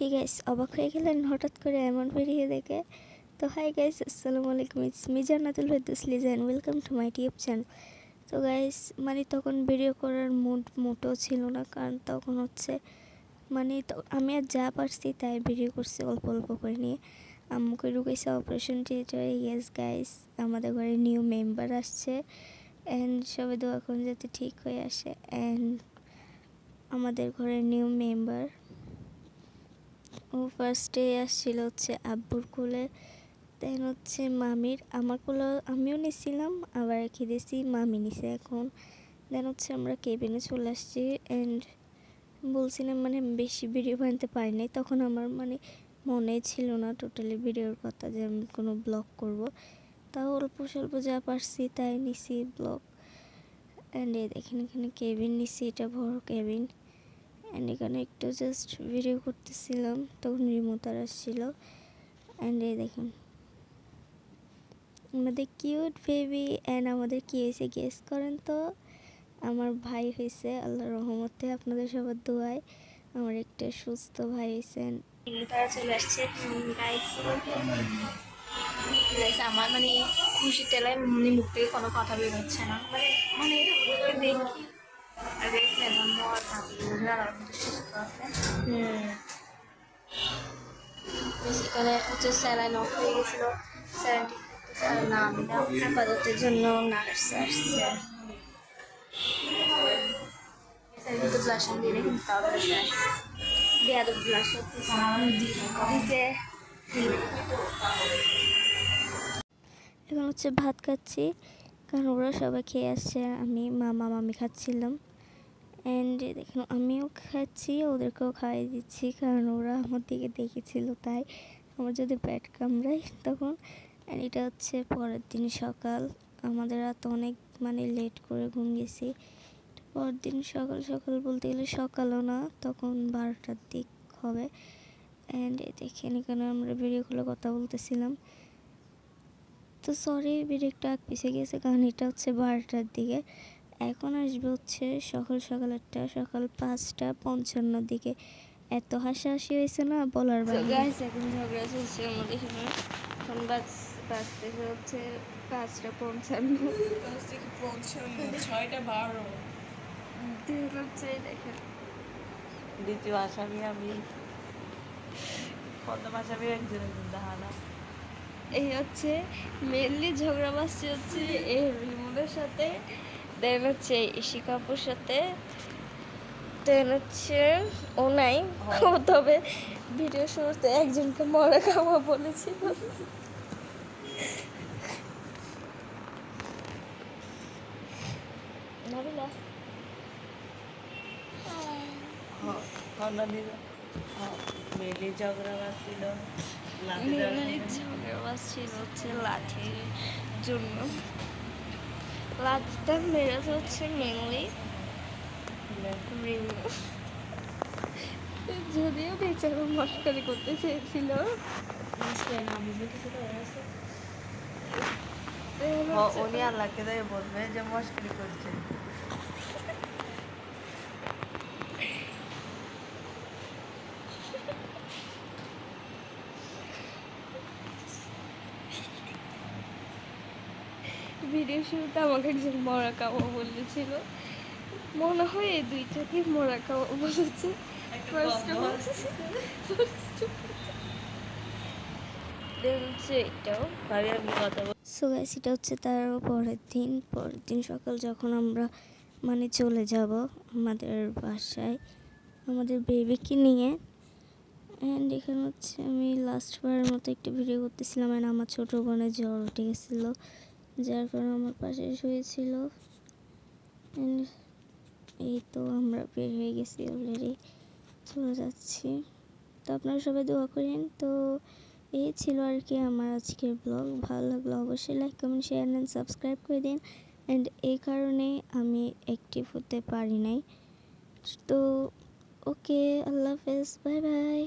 কি গাইস অবাক হয়ে গেলেন হঠাৎ করে এমন বেরিয়ে দেখে। তো হাই গাইস আসসালামু আলাইকুম। It's me Jannatul Ferdous and welcome to my tube channel তো গাইস মানে তখন ভিডিও করার মুড মোটেও ছিল না, কারণ তখন হচ্ছে মানে আমি আর যা পারছি তাই ভিডিও করছি অল্প অল্প করে নিয়ে। আম্মুকে ঢুকেছে অপারেশন থিয়েটারে ইয়েস গাইস আমাদের ঘরে নিউ মেম্বার আসছে। অ্যান্ড সবাই দোয়া করুন যাতে ঠিক হয়ে আসে। অ্যান্ড আমাদের ঘরের নিউ মেম্বার ও ফার্স্টে আসছিল হচ্ছে আব্বুর কোলে দেন হচ্ছে মামির, আমার কোলে আমিও নিছিলাম, আবার রেখে দিয়েছি, মামি নিছে এখন। দেন হচ্ছে আমরা কেবিনে চলে আসছি অ্যান্ড বলছিলাম মানে বেশি ভিডিও বানাতে পারি নাই। তখন আমার মানে মনে ছিল না টোটালি ভিডিওর কথা যে আমি কোনো ব্লগ করব। তাও অল্প স্বল্প যা পারছি তাই নিছি ব্লগ অ্যান্ড দেখেন এখানে কেবিন নিছি, এটা বড় কেবিন অ্যান্ড এখানে একটু জাস্ট ভিডিও করতেছিলাম, তখন রিমোতার আসছিল। অ্যান্ড এই দেখুন। আমাদের কিউট বেবি অ্যান্ড আমাদের কি হয়েছে গেস করেন তো? আমার ভাই হয়েছে আল্লাহ রহমতে আপনাদের সবার দোয়ায়। আমার একটা সুস্থ ভাই হয়েছেন তারা চলে আমার মানে খুশি তেলায় মানে মুখ থেকে কোনো কথা বের হচ্ছে না। মানে মানে দেখি। হচ্ছে স্যালাইন অফ হয়ে গেছিল স্যালাইনটি না আমি আপাততের জন্য নার্স আসছে। স্যালাইন তো ব্লাশন দিয়ে রেখে তাও ব্লাশন বেয়াদব গ্লাস এখন হচ্ছে ভাত খাচ্ছি কারণ ওরা সবাই খেয়ে আসছে আমি মামা মামি খাচ্ছিলাম। অ্যান্ড দেখুন, আমিও খাচ্ছি, ওদেরকেও খাইয়ে দিচ্ছি, কারণ ওরা আমার দিকে দেখেছিল, তাই আমার যদি পেট কামড়ায় তখন। অ্যান্ড এটা হচ্ছে পরের দিন সকাল, আমাদের রাত অনেক মানে লেট করে ঘুম গেছি। পরের দিন সকাল সকাল বলতে গেলে সকালও না, তখন বারোটার দিক হবে। অ্যান্ড দেখেন, এখানে আমরা ভিডিওগুলো কথা বলতেছিলাম। তো সরি ভিডিওটা এক পিছে গেছে, কারণ এটা হচ্ছে বারোটার দিকে। এখন আসবে হচ্ছে সকাল সকাল একটা সকাল পাঁচটা পঞ্চান্নর দিকে। এত হাসাহাসি হয়েছে না বলার বাইরে? এখন ঝগড়া চলছে আমাদের এখানে। এখন বাজ বাজতেছে হচ্ছে পাঁচটা পঞ্চান্ন। ছয়টা বারো। হচ্ছে দেখেন। দ্বিতীয় আসামি আমি। প্রথম আসামি একজন একজন দাহানা। এই হচ্ছে মেনলি ঝগড়া বাসছে হচ্ছে এই রিমোটের সাথে। দেন হচ্ছে ইশিকাপুর সাথে দেন হচ্ছে ও নাই। তবে ভিডিও শুরুতে একজনকে মরা খাওয়া বলেছিল। নাবিলা। মেলি ঝগড়া বাসছিল মেনলি ঝগড়া বাসছিল হচ্ছে লাঠির জন্য। লাঠিটা the হচ্ছে মেনলি যদিও বেচারা মস্কারি করতে চেয়েছিল। উনি আল্লাহকে তাই বলবে যে মস্করি করছে। ভিডিও শুরুতে আমাকে একজন মরা কাওয়া বলেছিল। মনে হয় এই দুইটাকে মরা কাওয়া বলেছে। সো গাইস এটা হচ্ছে তার পরের দিন। পরের দিন সকাল যখন আমরা মানে চলে যাব আমাদের বাসায়, আমাদের বেবিকে নিয়ে। অ্যান্ড এখানে হচ্ছে আমি লাস্ট বারের মতো একটা ভিডিও করতেছিলাম। অ্যান্ড আমার ছোটো বোনের জ্বর উঠে গেছিল। যার কারণে আমার পাশে শুয়েছিল। এই তো আমরা বের হয়ে গেছি অলরেডি চলে যাচ্ছি। তো আপনারা সবাই দোয়া করেন। তো এই ছিল আর কি আমার আজকের ব্লগ ভালো লাগল অবশ্যই like comment share and subscribe করে দিন। অ্যান্ড এই কারণে আমি অ্যাক্টিভ হতে পারি নাই। তো ওকে আল্লাহ হাফেজ। Bye bye